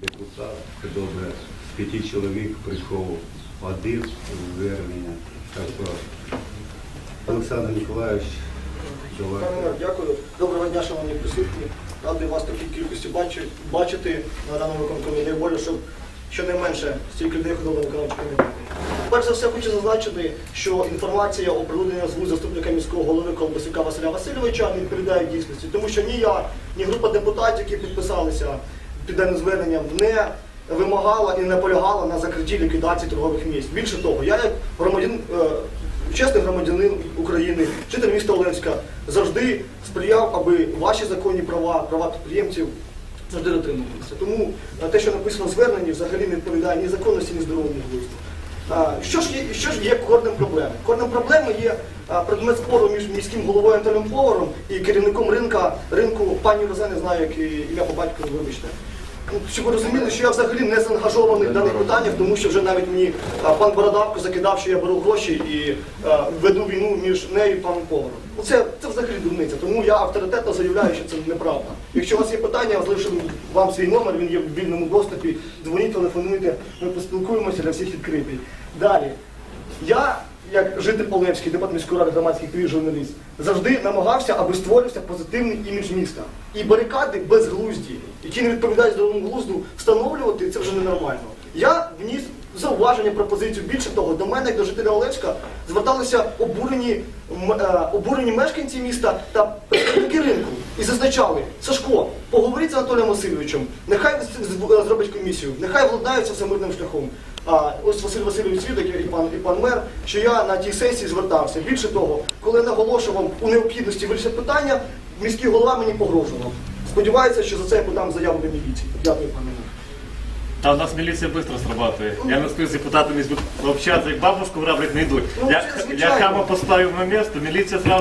депутат, добре, з п'яти чоловік прийшов один звернення. Олександр мер, дякую. Доброго дня, шановні присутні. Радий вас такій кількості бачити на даному виконкомі. Боже, щоб щонайменше стільки людей ходило на виконавчий комітет. Перш за все хочу зазначити, що інформація оприлюднена з вуз заступника міського голови Колбасюка Василя Васильовича не відповідає дійсності, тому що ні я, ні група депутатів, які підписалися під даним зверненням, не вимагала і не наполягала на закритті ліквідації торгових місць. Більше того, я як громадян, е, чесний громадянин України, житель міста Оленська, завжди сприяв, аби ваші законні права, права підприємців завжди дотримувалися. Тому е, те, що написано в зверненні, взагалі не відповідає ні законності, ні здоровому глузду. Що ж є, що ж є корнем проблеми? Корнем проблеми є предмет спору між міським головою Анатолієм Поваром і керівником ринка, ринку пані Розе, не знаю, як ім'я по батькові, вибачте. Щоб ви розуміли, що я взагалі не заангажований в даних питаннях, тому що вже навіть мені а, пан Бородавко закидав, що я беру гроші і а, веду війну між нею і паном Поваром. Ну, Це, взагалі дурниця, тому я авторитетно заявляю, що це неправда. Якщо у вас є питання, я залишу вам свій номер, він є в вільному доступі. Дзвоніть, телефонуйте, ми поспілкуємося для всіх відкритий. Далі. Я, як житель Полевський, депутат міської ради громадських і журналіст, завжди намагався, аби створився позитивний імідж міста. І барикади безглузді, які не відповідають здоровому глузду, встановлювати це вже ненормально. Я вніс зауваження, пропозицію. Більше того, до мене, як до жителя Олевська, зверталися обурені, е, обурені мешканці міста та представники ринку і зазначали, Сашко, поговоріть з Анатолієм Васильовичем, нехай з- зробить комісію, нехай владнаються все мирним шляхом. А ось Василь Васильович свідок і пан, і пан мер, що я на тій сесії звертався. Більше того, коли наголошував у необхідності вирішити питання, міський голова мені погрожував. Сподіваюся, що за це я подам заяву до міліції. Дякую, пане. Та в нас міліція швидко срабатує. Я не с депутатами общаться, як бабушку рабрик не йдуть. Ну, Я, я, я хама поставив на місце, міліція сразу